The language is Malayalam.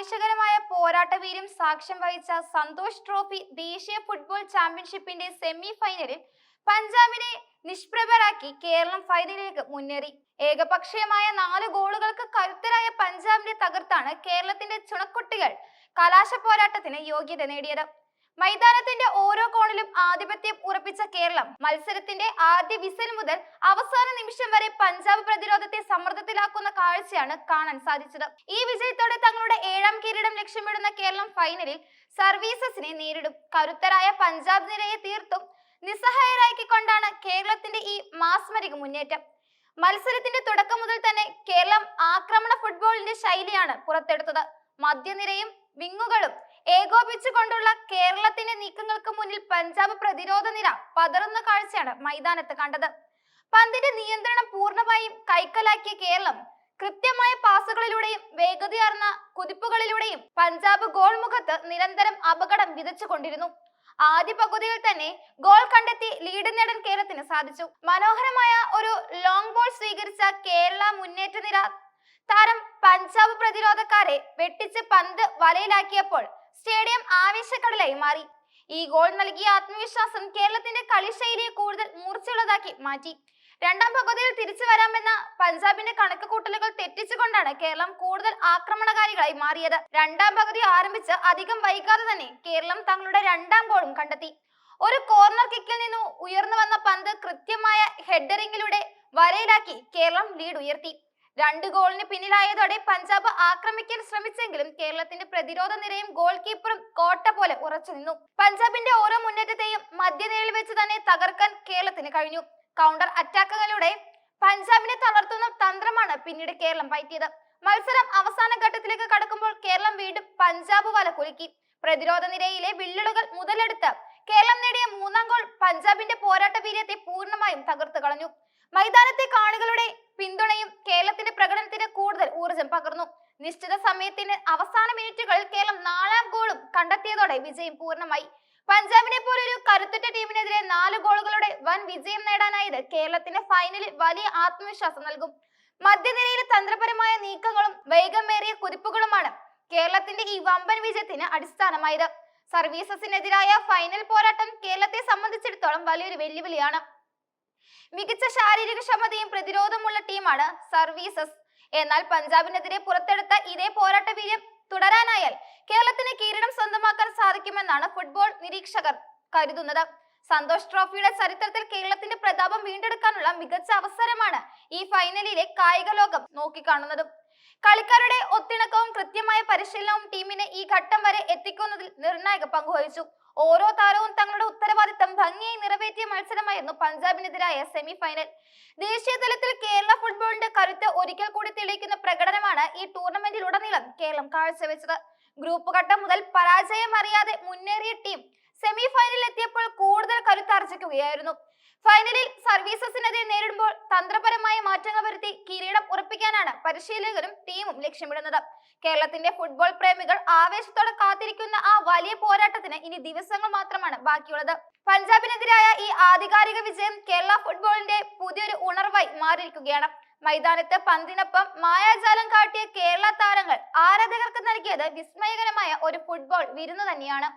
ആവേശകരമായ പോരാട്ടവീര്യം സാക്ഷ്യം വഹിച്ച സന്തോഷ് ട്രോഫി ദേശീയ ഫുട്ബോൾ ചാമ്പ്യൻഷിപ്പിന്റെ സെമി ഫൈനലിൽ പഞ്ചാബിനെ നിഷ്പ്രഭരാക്കി കേരളം ഫൈനലിലേക്ക് മുന്നേറി. ഏകപക്ഷീയമായ നാല് ഗോളുകൾക്ക് കരുത്തരായ പഞ്ചാബിനെ തകർത്താണ് കേരളത്തിന്റെ ചുണക്കുട്ടികൾ കലാശ പോരാട്ടത്തിന് യോഗ്യത നേടിയത്. മൈതാനത്തിന്റെ ഓരോ കോണിലും ആധിപത്യം ഉറപ്പിച്ച കേരളം. മത്സരത്തിന്റെ ആദ്യ വിസൽ മുതൽ അവസാന നിമിഷം വരെ പഞ്ചാബ് പ്രതിരോധത്തെ സമ്മർദ്ദത്തിലാക്കുന്ന കാഴ്ചയാണ് കാണാൻ സാധിച്ചത്. ഈ വിജയത്തോടെ തങ്ങളുടെ ഏഴാം കിരീടം ലക്ഷ്യമിടുന്ന കേരളം ഫൈനലിൽ സർവീസസിനെ നേരിടും. കരുത്തരായ പഞ്ചാബ് നിരയെ തീർത്തും നിസ്സഹായരാക്കിക്കൊണ്ടാണ് കേരളത്തിന്റെ ഈ മാസ്മരിക മുന്നേറ്റം. മത്സരത്തിന്റെ തുടക്കം മുതൽ തന്നെ കേരളം ആക്രമണ ഫുട്ബോളിന്റെ ശൈലിയാണ് പുറത്തെടുത്തത്. മധ്യനിരയും വിങ്ങുകളും ഏകോപിച്ചുകൊണ്ടുള്ള കേരളത്തിന്റെ നീക്കങ്ങൾക്ക് മുന്നിൽ പഞ്ചാബ് പ്രതിരോധ നിര പതറുന്ന കാഴ്ചയാണ് മൈതാനത്ത് കണ്ടത്. പന്തിന്റെ നിയന്ത്രണം പൂർണമായും കൈക്കലാക്കിയ കേരളം കൃത്യമായ പാസുകളിലൂടെയും വേഗതയാർന്ന കുതിപ്പുകളിലൂടെയും പഞ്ചാബ് ഗോൾ മുഖത്ത് നിരന്തരം അപകടം വിതച്ചുകൊണ്ടിരുന്നു. ആദ്യ പകുതിയിൽ തന്നെ ഗോൾ കണ്ടെത്തി ലീഡ് നേടാൻ കേരളത്തിന് സാധിച്ചു. മനോഹരമായ ഒരു ലോങ് ബോൾ സ്വീകരിച്ച കേരള മുന്നേറ്റ നിര. താരം പഞ്ചാബ് പ്രതിരോധക്കാരെ വെട്ടിച്ച് പന്ത് വലയിലാക്കിയപ്പോൾ സ്റ്റേഡിയം ആവേശക്കടലായി മാറി. ഈ ഗോൾ നൽകിയ ആത്മവിശ്വാസം കേരളത്തിന്റെ കളിശൈലിയെ കൂടുതൽ മൂർച്ചയുള്ളതാക്കി മാറ്റി. രണ്ടാം പകുതിയിൽ തിരിച്ചു വരാമെന്ന പഞ്ചാബിന്റെ കണക്ക് കൂട്ടലുകൾ തെറ്റിച്ചുകൊണ്ടാണ് കേരളം കൂടുതൽ ആക്രമണകാരികളായി മാറിയത്. രണ്ടാം പകുതി ആരംഭിച്ച് അധികം വൈകാതെ തന്നെ കേരളം തങ്ങളുടെ രണ്ടാം ഗോളും കണ്ടെത്തി. ഒരു കോർണർ കിക്കിൽ നിന്ന് ഉയർന്നു വന്ന പന്ത് കൃത്യമായ ഹെഡറിംഗിലൂടെ വരയിലാക്കി കേരളം ലീഡ് ഉയർത്തി. രണ്ട് ഗോളിന് പിന്നിലായതോടെ പഞ്ചാബ് ആക്രമിക്കാൻ ശ്രമിച്ചെങ്കിലും കേരളത്തിന്റെ പ്രതിരോധ നിരയും ഗോൾ കീപ്പറും കോട്ട പോലെ ഉറച്ചു നിന്നു. പഞ്ചാബിന്റെ ഓരോ മുന്നേറ്റത്തെയും മധ്യനിരയിൽ വെച്ച് തന്നെ തകർക്കാൻ കേരളത്തിന് കഴിഞ്ഞു. കൗണ്ടർ അറ്റാക്കുകളിലൂടെ പഞ്ചാബിനെ തളർത്തുന്ന തന്ത്രമാണ് പിന്നീട് കേരളം പയറ്റിയത്. മത്സരം അവസാന ഘട്ടത്തിലേക്ക് കടക്കുമ്പോൾ കേരളം വീണ്ടും പഞ്ചാബ് വല കുലുക്കി. പ്രതിരോധ നിരയിലെ വിള്ളലുകൾ മുതലെടുത്ത് കേരളം നേടിയ മൂന്നാം ഗോൾ പഞ്ചാബിന്റെ പോരാട്ട വീര്യത്തെ പൂർണമായും തകർത്തു കളഞ്ഞു. മൈതാനത്തെ കാണികളുടെ പകർന്നു. നിശ്ചിത സമയത്തിന് അവസാന മിനിറ്റുകളിൽ കേരളം നാലാം ഗോളും കണ്ടെത്തിയതോടെ വിജയം പൂർണമായി. പഞ്ചാബിനെ പോലൊരു കരുത്തുറ്റ ടീമിനെതിരെ നാല് ഗോളുകളുടെ വൻ വിജയം നേടാനായത് കേരളത്തിന് ഫൈനലിൽ വലിയ ആത്മവിശ്വാസം നൽകും. മധ്യനിരയിലെ തന്ത്രപരമായ നീക്കങ്ങളും വേഗമേറിയ കുതിപ്പുകളുമാണ് കേരളത്തിന്റെ ഈ വമ്പൻ വിജയത്തിന് അടിസ്ഥാനമായത്. സർവീസസിനെതിരായ ഫൈനൽ പോരാട്ടം കേരളത്തെ സംബന്ധിച്ചിടത്തോളം വലിയൊരു വെല്ലുവിളിയാണ്. മികച്ച ശാരീരിക ക്ഷമതയും പ്രതിരോധമുള്ള ടീമാണ് സർവീസസ്. എന്നാൽ പഞ്ചാബിനെതിരെ പുറത്തെടുത്ത ഇതേ പോരാട്ട വീര്യം തുടരാനായാൽ കേരളത്തിന് കിരീടം സ്വന്തമാക്കാൻ സാധിക്കുമെന്നാണ് ഫുട്ബോൾ നിരീക്ഷകർ കരുതുന്നത്. സന്തോഷ് ട്രോഫിയുടെ ചരിത്രത്തിൽ കേരളത്തിന്റെ പ്രതാപം വീണ്ടെടുക്കാനുള്ള മികച്ച അവസരമാണ് ഈ ഫൈനലിലെ കായിക ലോകം നോക്കിക്കാണുന്നതും. കളിക്കാരുടെ ഒത്തിണക്കവും കൃത്യമായ പരിശീലനവും ടീമിനെ ഘട്ടം വരെ എത്തിക്കുന്നതിൽ നിർണായക പങ്കുവഹിച്ചു ഓരോ താരവും തങ്ങളുടെ ഉത്തരവാദിത്തം ഭംഗിയായി നിറവേറ്റിയ മത്സരമായിരുന്നു പഞ്ചാബിനെതിരായ സെമി ഫൈനൽ ദേശീയ തലത്തിൽ കേരള ഫുട്ബോളിന്റെ കരുത്ത് ഒരിക്കൽ കൂടി തെളിയിക്കുന്ന പ്രകടനമാണ് ഈ ടൂർണമെന്റിലുടനീളം കേരളം കാഴ്ചവെച്ചത്. ഗ്രൂപ്പ് ഘട്ടം മുതൽ പരാജയം അറിയാതെ മുന്നേറിയ ടീം സെമി ഫൈനലിൽ എത്തിയപ്പോൾ കൂടുതൽ കരുത്താർജിക്കുകയായിരുന്നു ഫൈനലിൽ തന്ത്രപരമായ മാറ്റങ്ങൾ വരുത്തി കിരീടം ഉറപ്പിക്കാനാണ് പരിശീലകരും ടീമും ലക്ഷ്യമിടുന്നത്. കേരളത്തിന്റെ ഫുട്ബോൾ പ്രേമികൾ ആവേശത്തോടെ കാത്തിരിക്കുന്ന ആ വലിയ പോരാട്ടത്തിന് ഇനി ദിവസങ്ങൾ മാത്രമാണ് ബാക്കിയുള്ളത്. പഞ്ചാബിനെതിരായ ഈ ആധികാരിക വിജയം കേരള ഫുട്ബോളിന്റെ പുതിയൊരു ഉണർവായി മാറിയിരിക്കുകയാണ്. മൈതാനത്ത് പന്തിനൊപ്പം മായാജാലം കാട്ടിയ കേരള താരങ്ങൾ ആരാധകർക്ക് നൽകിയത് വിസ്മയകരമായ ഒരു ഫുട്ബോൾ വിരുന്ന് തന്നെയാണ്.